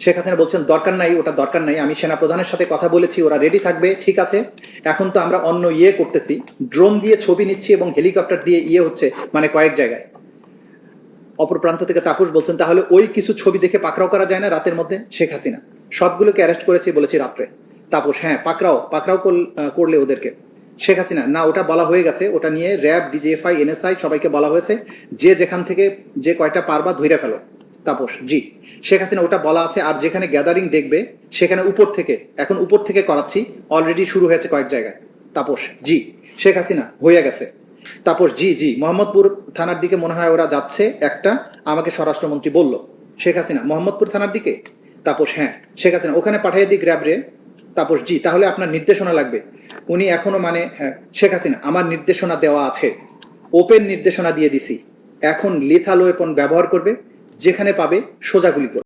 শেখ হাসিনা বলছেন, দরকার নাই, ওটা দরকার নাই, আমি সেনা প্রধানের সাথে কথা বলেছি, ওরা রেডি থাকবে, ঠিক আছে। এখন তো আমরা অন্য ইয়ে করতেছি ড্রোন দিয়ে ছবি নিচ্ছি এবং হেলিকপ্টার দিয়ে ইয়ে হচ্ছে মানে কয়েক জায়গায়। অপর প্রান্ত থেকে তাপস বলছেন, তাহলে ওই কিছু ছবি দেখে পাকড়াও করা যায় না রাতের মধ্যে? শেখ হাসিনা, সবগুলোকে অ্যারেস্ট করেছি বলেছি রাত্রে। তাপস হ্যাঁ পাকড়াও পাকড়াও করল- ওদেরকে। শেখ হাসিনা, না, ওটা বলা হয়ে গেছে, ওটা নিয়ে র্যাব, ডিজিএফআই, এনএসআই সবাইকে বলা হয়েছে, যে যেখান থেকে যে কয়টা পারবা ধইরা ফেলো। তাপস, জি। শেখ হাসিনা, ওটা বলা আছে, আর যেখানে গ্যাদারিং দেখবে, সেখানে উপর থেকে, এখন উপর থেকে করাচ্ছি অলরেডি শুরু হয়েছে কয়েক জায়গায়। তাপস, জি। শেখ হাসিনা হয়ে গেছে। তাপস, জি জি। মোহাম্মদপুর থানার দিকে মনে হয় ওরা যাচ্ছে, একটা আমাকে স্বরাষ্ট্রমন্ত্রী বলল। শেখ হাসিনা, মোহাম্মদপুর থানার দিকে? তাপস হ্যাঁ। শেখ হাসিনা, ওখানে পাঠিয়ে দিই গ্র্যাব রে। তাপস, জি, তাহলে আপনার নির্দেশনা লাগবে। উনি এখনও মানে হ্যাঁ শেখ হাসিনা, আমার নির্দেশনা দেওয়া আছে। ওপেন নির্দেশনা দিয়ে দিছি। এখন লিথাল ওয়েপন ব্যবহার করবে। যেখানে পাবে সোজাগুলি করবে